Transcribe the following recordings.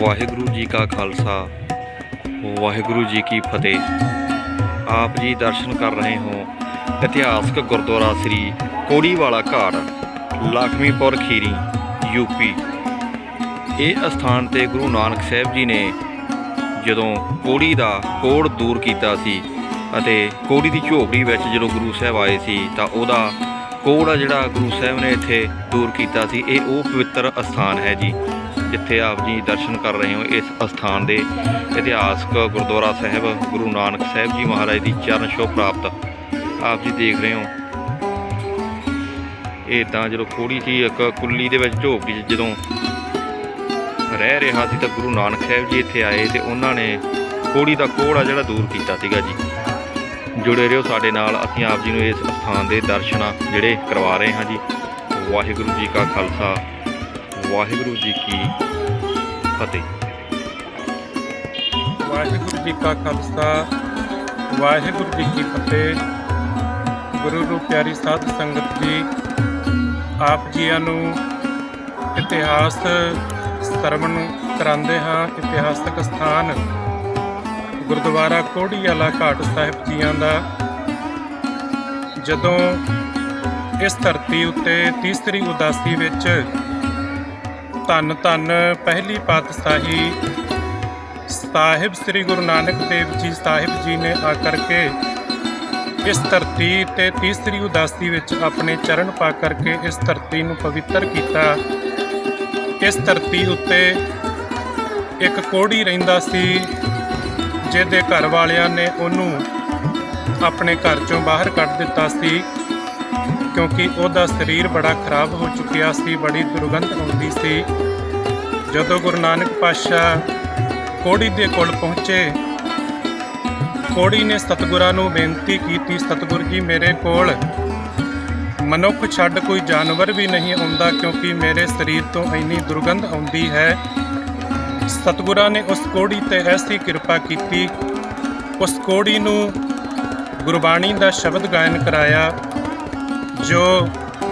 ਵਾਹਿਗੁਰੂ ਜੀ ਕਾ ਖਾਲਸਾ, ਵਾਹਿਗੁਰੂ ਜੀ ਕੀ ਫਤਿਹ। ਆਪ ਜੀ ਦਰਸ਼ਨ ਕਰ ਰਹੇ ਹੋ ਇਤਿਹਾਸਕ ਗੁਰਦੁਆਰਾ ਸ੍ਰੀ ਕੋੜੀਵਾਲਾ ਘਾਟ, ਲਖਮੀਪੁਰ ਖੀਰੀ ਯੂਪੀ ਇਹ ਅਸਥਾਨ ਤੇ ਗੁਰੂ ਨਾਨਕ ਸਾਹਿਬ ਜੀ ਨੇ ਜਦੋਂ ਕੋੜੀ ਦਾ ਕੋੜ ਦੂਰ ਕੀਤਾ ਸੀ ਅਤੇ ਕੋੜੀ ਦੀ ਝੋਪੜੀ ਵਿੱਚ ਜਦੋਂ ਗੁਰੂ ਸਾਹਿਬ ਆਏ ਸੀ ਤਾਂ ਉਹਦਾ ਕੋੜ ਜਿਹੜਾ ਗੁਰੂ ਸਾਹਿਬ ਨੇ ਇੱਥੇ ਦੂਰ ਕੀਤਾ ਸੀ, ਇਹ ਉਹ ਪਵਿੱਤਰ ਅਸਥਾਨ ਹੈ ਜੀ, ਜਿੱਥੇ ਆਪ ਜੀ ਦਰਸ਼ਨ ਕਰ ਰਹੇ ਹੋ ਇਸ ਅਸਥਾਨ ਦੇ ਇਤਿਹਾਸਕ ਗੁਰਦੁਆਰਾ ਸਾਹਿਬ, ਗੁਰੂ ਨਾਨਕ ਸਾਹਿਬ ਜੀ ਮਹਾਰਾਜ ਦੀ ਚਰਨ ਛੋਹ ਪ੍ਰਾਪਤ। ਆਪ ਜੀ ਦੇਖ ਰਹੇ ਹੋ। ਇਹ ਤਾਂ ਜਦੋਂ ਕੋੜੀ ਸੀ ਇੱਕ ਕੁੱਲੀ ਦੇ ਵਿੱਚ ਝੋਪੜੀ ਜਦੋਂ ਰਹਿ ਰਿਹਾ ਸੀ ਤਾਂ ਗੁਰੂ ਨਾਨਕ ਸਾਹਿਬ ਜੀ ਇੱਥੇ ਆਏ ਤੇ ਉਹਨਾਂ ਨੇ ਕੋੜੀ ਦਾ ਕੋੜਾ ਜਿਹੜਾ ਦੂਰ ਕੀਤਾ ਸੀਗਾ ਜੀ। ਜੁੜੇ ਰਹੋ ਸਾਡੇ ਨਾਲ। ਅਸੀਂ ਆਪ ਜੀ ਨੂੰ ਇਸ ਸਥਾਨ ਦੇ ਦਰਸ਼ਨ ਜਿਹੜੇ ਕਰਵਾ ਰਹੇ ਹਾਂ ਜੀ। ਵਾਹਿਗੁਰੂ ਜੀ ਕਾ ਖਾਲਸਾ, ਵਾਹਿਗੁਰੂ ਜੀ ਕੀ ਫਤਿਹ। ਵਾਹਿਗੁਰੂ ਜੀ ਕਾ ਖਾਲਸਾ, ਵਾਹਿਗੁਰੂ ਜੀ ਕੀ ਫਤਿਹ। ਗੁਰੂ ਰੂਪ ਪਿਆਰੀ ਸਾਧ ਸੰਗਤ ਜੀ, ਆਪ ਜੀਆਂ ਨੂੰ ਇਤਿਹਾਸ ਸਰਵਣ ਕਰਾਉਂਦੇ ਹਾਂ ਇਤਿਹਾਸਕ ਸਥਾਨ। ਗੁਰਦੁਆਰਾ ਕੋੜੀ ਵਾਲਾ ਘਾਟ ਸਾਹਿਬ ਜੀਆਂ ਦਾ ਜਦੋਂ ਇਸ ਧਰਤੀ ਉੱਤੇ ਤੀਸਰੀ ਉਦਾਸੀ ਵਿੱਚ ਧੰਨ ਧੰਨ ਪਹਿਲੀ ਪਾਤਸ਼ਾਹੀ ਸਾਹਿਬ ਸ੍ਰੀ ਗੁਰੂ ਨਾਨਕ ਦੇਵ ਜੀ ਸਾਹਿਬ ਜੀ ਨੇ ਆ ਕਰਕੇ ਇਸ ਧਰਤੀ ਤੇ ਤੀਸਰੀ ਉਦਾਸੀ ਵਿੱਚ ਆਪਣੇ ਚਰਨ ਪਾ ਕਰਕੇ ਇਸ ਧਰਤੀ ਨੂੰ ਪਵਿੱਤਰ ਕੀਤਾ। ਇਸ ਧਰਤੀ ਉੱਤੇ ਇੱਕ ਕੋੜੀ ਰਹਿੰਦਾ ਸੀ। ਜਿਹਦੇ ਘਰ ਵਾਲਿਆਂ ਨੇ ਉਹਨੂੰ ਆਪਣੇ ਘਰ ਚੋਂ ਬਾਹਰ ਕੱਢ ਦਿੱਤਾ ਸੀ, ਕਿਉਂਕਿ ਉਹਦਾ ਸਰੀਰ ਬੜਾ ਖਰਾਬ ਹੋ ਚੁੱਕਿਆ ਸੀ, ਬੜੀ ਦੁਰਗੰਧ ਆਉਂਦੀ ਸੀ। ਜਦੋਂ ਗੁਰੂ ਨਾਨਕ ਪਾਤਸ਼ਾਹ ਕੋੜੀ ਦੇ ਕੋਲ ਪਹੁੰਚੇ, ਕੋੜੀ ਨੇ ਸਤਿਗੁਰਾਂ ਨੂੰ ਬੇਨਤੀ ਕੀਤੀ, ਸਤਿਗੁਰ ਜੀ, ਮੇਰੇ ਕੋਲ ਮਨੁੱਖ ਛੱਡ ਕੋਈ ਜਾਨਵਰ ਵੀ ਨਹੀਂ ਆਉਂਦਾ, ਕਿਉਂਕਿ ਮੇਰੇ ਸਰੀਰ ਤੋਂ ਇੰਨੀ ਦੁਰਗੰਧ ਆਉਂਦੀ ਹੈ ਸਤਿਗੁਰਾਂ ਨੇ ਉਸ ਕੋੜੀ ਤੇ ਐਸੀ ਕਿਰਪਾ ਕੀਤੀ। ਉਸ ਕੋੜੀ ਨੂੰ ਗੁਰਬਾਣੀ ਦਾ ਸ਼ਬਦ ਗਾਇਨ ਕਰਾਇਆ, ਜੋ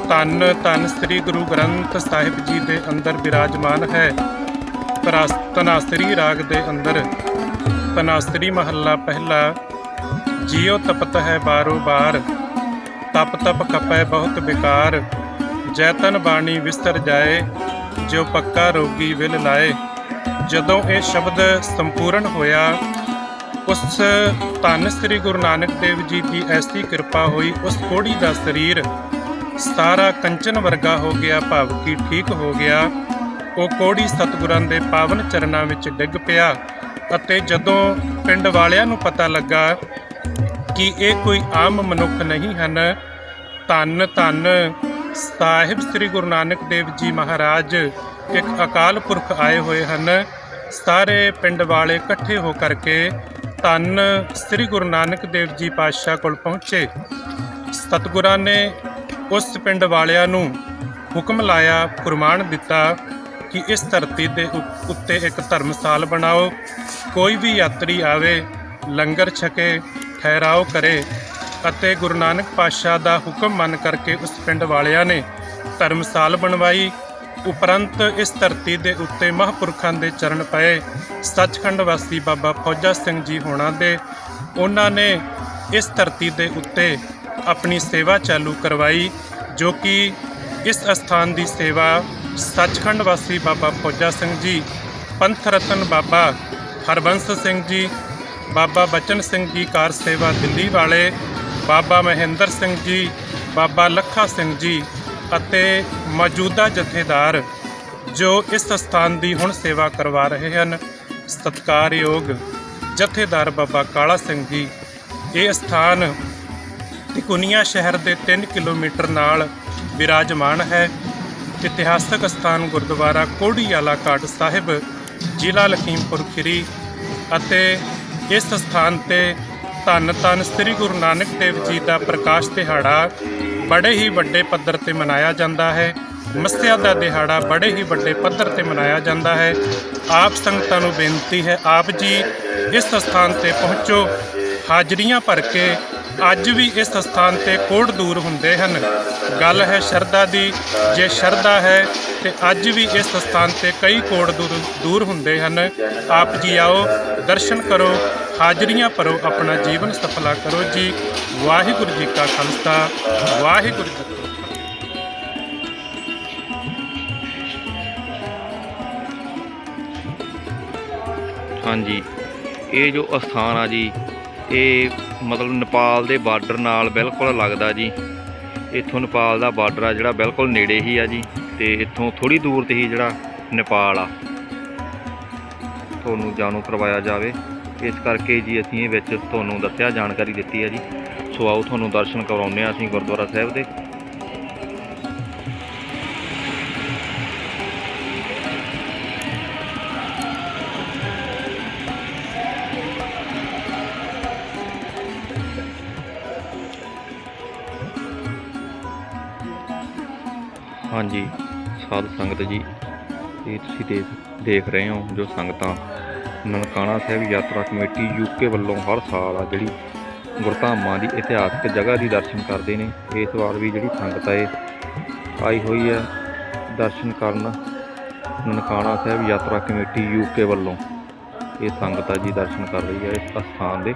ਧੰਨ ਧੰਨ ਸ੍ਰੀ ਗੁਰੂ ਗ੍ਰੰਥ ਸਾਹਿਬ ਜੀ ਦੇ ਅੰਦਰ ਬਿਰਾਜਮਾਨ ਹੈ। ਤਰਾਸ- ਤਨਾਸਰੀ ਰਾਗ ਦੇ ਅੰਦਰ ਤਨਾਸਰੀ ਮਹੱਲਾ ਪਹਿਲਾ, ਜਿਉ ਤਪਤ ਹੈ ਬਾਰੋ ਬਾਰ, ਤਪ ਤਪ ਖਪੈ ਬਹੁਤ ਬਿਕਾਰ ਜੈਤਨ ਬਾਣੀ ਵਿਸਤਰ ਜਾਏ ਜੋ ਪੱਕਾ ਰੋਗੀ ਵਿਲ ਲਾਏ। ਜਦੋਂ ਇਹ ਸ਼ਬਦ ਸੰਪੂਰਨ ਹੋਇਆ, ਉਸ ਧੰਨ ਸ੍ਰੀ ਗੁਰੂ ਨਾਨਕ ਦੇਵ ਜੀ ਦੀ ਐਸੀ ਕਿਰਪਾ ਹੋਈ, ਉਸ ਕੋੜੀ ਦਾ ਸਰੀਰ ਸਾਰਾ ਕੰਚਨ ਵਰਗਾ ਹੋ ਗਿਆ, ਭਾਵ ਕਿ ਠੀਕ ਹੋ ਗਿਆ। ਉਹ ਕੋੜੀ ਸਤਿਗੁਰਾਂ ਦੇ ਪਾਵਨ ਚਰਨਾਂ ਵਿੱਚ ਡਿੱਗ ਪਿਆ ਅਤੇ ਜਦੋਂ ਪਿੰਡ ਵਾਲਿਆਂ ਨੂੰ ਪਤਾ ਲੱਗਾ ਕਿ ਇਹ ਕੋਈ ਆਮ ਮਨੁੱਖ ਨਹੀਂ ਹਨ, ਧੰਨ ਧੰਨ ਸਾਹਿਬ ਸ੍ਰੀ ਗੁਰੂ ਨਾਨਕ ਦੇਵ ਜੀ ਮਹਾਰਾਜ, ਇੱਕ ਅਕਾਲ ਪੁਰਖ ਆਏ ਹੋਏ ਹਨ। ਸਾਰੇ ਪਿੰਡ ਵਾਲੇ ਇਕੱਠੇ ਹੋ ਕਰਕੇ ਧੰਨ ਸ੍ਰੀ ਗੁਰੂ ਨਾਨਕ ਦੇਵ ਜੀ ਪਾਤਸ਼ਾਹ ਕੋਲ ਪਹੁੰਚੇ। ਸਤਿਗੁਰਾਂ ਨੇ ਉਸ ਪਿੰਡ ਵਾਲਿਆਂ ਨੂੰ ਹੁਕਮ ਲਾਇਆ, ਫਰਮਾਨ ਦਿੱਤਾ ਕਿ ਇਸ ਧਰਤੀ ਦੇ ਉ- ਉੱਤੇ ਇੱਕ ਧਰਮਸਾਲ ਬਣਾਓ, ਕੋਈ ਵੀ ਯਾਤਰੀ ਆਵੇ, ਲੰਗਰ ਛਕੇ, ਠਹਿਰਾਓ ਕਰੇ ਅਤੇ ਗੁਰੂ ਨਾਨਕ ਪਾਤਸ਼ਾਹ ਦਾ ਹੁਕਮ ਮੰਨ ਕਰਕੇ ਉਸ ਪਿੰਡ ਵਾਲਿਆਂ ਨੇ ਧਰਮਸਾਲ ਬਣਵਾਈ। ਉਪਰੰਤ ਇਸ ਧਰਤੀ ਦੇ ਉੱਤੇ ਮਹਾਂਪੁਰਖਾਂ ਦੇ ਚਰਨ ਪਏ। ਸੱਚਖੰਡ ਵਾਸੀ ਬਾਬਾ ਫੌਜਾ ਸਿੰਘ ਜੀ ਹੋਣਾ ਦੇ, ਉਹਨਾਂ ਨੇ ਇਸ ਧਰਤੀ ਦੇ ਉੱਤੇ ਆਪਣੀ ਸੇਵਾ ਚਾਲੂ ਕਰਵਾਈ, ਜੋ ਕਿ ਇਸ ਅਸਥਾਨ ਦੀ ਸੇਵਾ ਸੱਚਖੰਡ ਵਾਸੀ ਬਾਬਾ ਫੌਜਾ ਸਿੰਘ ਜੀ, ਪੰਥ ਰਤਨ ਬਾਬਾ ਹਰਬੰਸ ਸਿੰਘ ਜੀ, ਬਾਬਾ ਬਚਨ ਸਿੰਘ ਜੀ ਕਾਰ ਸੇਵਾ ਦਿੱਲੀ ਵਾਲੇ, ਬਾਬਾ ਮਹਿੰਦਰ ਸਿੰਘ ਜੀ, ਬਾਬਾ ਲੱਖਾ ਸਿੰਘ ਜੀ ਅਤੇ ਮੌਜੂਦਾ ਜਥੇਦਾਰ ਜੋ ਇਸ ਸਥਾਨ ਦੀ ਹੁਣ ਸੇਵਾ ਕਰਵਾ ਰਹੇ ਹਨ, ਸਤਿਕਾਰਯੋਗ ਜਥੇਦਾਰ ਬਾਬਾ ਕਾਲਾ ਸਿੰਘ ਜੀ, ਇਹ ਸਥਾਨ ਤਿਕੁਨੀਆ ਸ਼ਹਿਰ ਦੇ 3 ਕਿਲੋਮੀਟਰ ਨਾਲ ਵਿਰਾਜਮਾਨ ਹੈ। ਇਤਿਹਾਸਕ ਸਥਾਨ ਗੁਰਦੁਆਰਾ ਕੋੜੀ ਵਾਲਾ ਘਾਟ ਸਾਹਿਬ, ਜ਼ਿਲ੍ਹਾ ਲਖੀਮਪੁਰ ਖੀਰੀ ਅਤੇ ਇਸ ਸਥਾਨ ਤੇ ਧੰਨ ਧੰਨ ਸ੍ਰੀ ਗੁਰੂ ਨਾਨਕ ਦੇਵ ਜੀ ਦਾ ਪ੍ਰਕਾਸ਼ ਦਿਹਾੜਾ ਬੜੇ ਹੀ ਵੱਡੇ ਪੱਧਰ ਤੇ ਮਨਾਇਆ ਜਾਂਦਾ ਹੈ। ਮੱਸਿਆ ਦਾ ਦਿਹਾੜਾ ਬੜੇ ਹੀ ਵੱਡੇ ਪੱਧਰ ਤੇ ਮਨਾਇਆ ਜਾਂਦਾ ਹੈ। ਆਪ ਸੰਗਤਾਂ ਨੂੰ ਬੇਨਤੀ ਹੈ, ਆਪ ਜੀ ਇਸ ਸਥਾਨ ਤੇ ਪਹੁੰਚੋ। ਹਾਜ਼ਰੀਆਂ ਭਰ ਕੇ ਅੱਜ ਵੀ ਇਸ ਸਥਾਨ ਤੇ ਕੋੜ ਦੂਰ ਹੁੰਦੇ ਹਨ। ਗੱਲ ਹੈ ਸ਼ਰਧਾ ਦੀ। ਜੇ ਸ਼ਰਧਾ ਹੈ ਤੇ ਅੱਜ ਵੀ ਇਸ ਸਥਾਨ ਤੇ ਕਈ ਕੋੜ ਦੂਰ ਦੂਰ ਹੁੰਦੇ ਹਨ। ਆਪ ਜੀ ਆਓ, ਦਰਸ਼ਨ ਕਰੋ। ਹਾਜ਼ਰੀਆਂ ਭਰੋ, ਆਪਣਾ ਜੀਵਨ ਸਫਲਾ ਕਰੋ ਜੀ। ਵਾਹਿਗੁਰੂ ਜੀ ਕਾ ਖਾਲਸਾ, ਵਾਹਿਗੁਰੂ ਜੀ ਹਾਂਜੀ, ਇਹ ਜੋ ਅਸਥਾਨ ਆ ਜੀ, ਇਹ ਮਤਲਬ ਨੇਪਾਲ ਦੇ ਬਾਰਡਰ ਨਾਲ ਬਿਲਕੁਲ ਲੱਗਦਾ ਜੀ। ਇੱਥੋਂ ਨੇਪਾਲ ਦਾ ਬਾਰਡਰ ਆ ਜਿਹੜਾ ਬਿਲਕੁਲ ਨੇੜੇ ਹੀ ਆ ਜੀ, ਤੇ ਇੱਥੋਂ ਥੋੜੀ ਦੂਰ ਤੇ ਹੀ ਜਿਹੜਾ ਨੇਪਾਲ ਆ। ਤੁਹਾਨੂੰ ਜਾਣੂ ਕਰਵਾਇਆ ਜਾਵੇ। ਇਸ ਕਰਕੇ ਜੀ ਅਸੀਂ ਇਹ ਵਿੱਚ ਤੁਹਾਨੂੰ ਦੱਸਿਆ, ਜਾਣਕਾਰੀ ਦਿੱਤੀ ਹੈ ਜੀ। ਸੋ ਆਓ ਤੁਹਾਨੂੰ ਦਰਸ਼ਨ ਕਰਵਾਉਂਦੇ ਆ ਅਸੀਂ ਗੁਰਦੁਆਰਾ ਸਾਹਿਬ ਦੇ। ਹਾਂਜੀ, ਸਾਧ ਸੰਗਤ ਜੀ, ਇਹ ਤੁਸੀਂ ਦੇਖ ਦੇਖ ਰਹੇ ਹੋ ਜੋ ਸੰਗਤਾਂ ਨਨਕਾਣਾ ਸਾਹਿਬ ਯਾਤਰਾ ਕਮੇਟੀ ਯੂਕੇ ਵੱਲੋਂ ਹਰ ਸਾਲ ਆ ਜਿਹੜੀ ਗੁਰਧਾਮਾਂ ਦੀ ਇਤਿਹਾਸਕ ਜਗ੍ਹਾ ਦੀ ਦਰਸ਼ਨ ਕਰਦੇ ਨੇ। ਇਸ ਵਾਰ ਵੀ ਜਿਹੜੀ ਸੰਗਤ ਹੈ ਆਈ ਹੋਈ ਹੈ। ਦਰਸ਼ਨ ਕਰਨ ਨਨਕਾਣਾ ਸਾਹਿਬ ਯਾਤਰਾ ਕਮੇਟੀ ਯੂਕੇ ਵੱਲੋਂ ਇਹ ਸੰਗਤ ਆ ਜੀ ਦਰਸ਼ਨ ਕਰ ਰਹੀ ਹੈ ਇਸ ਅਸਥਾਨ ਦੇ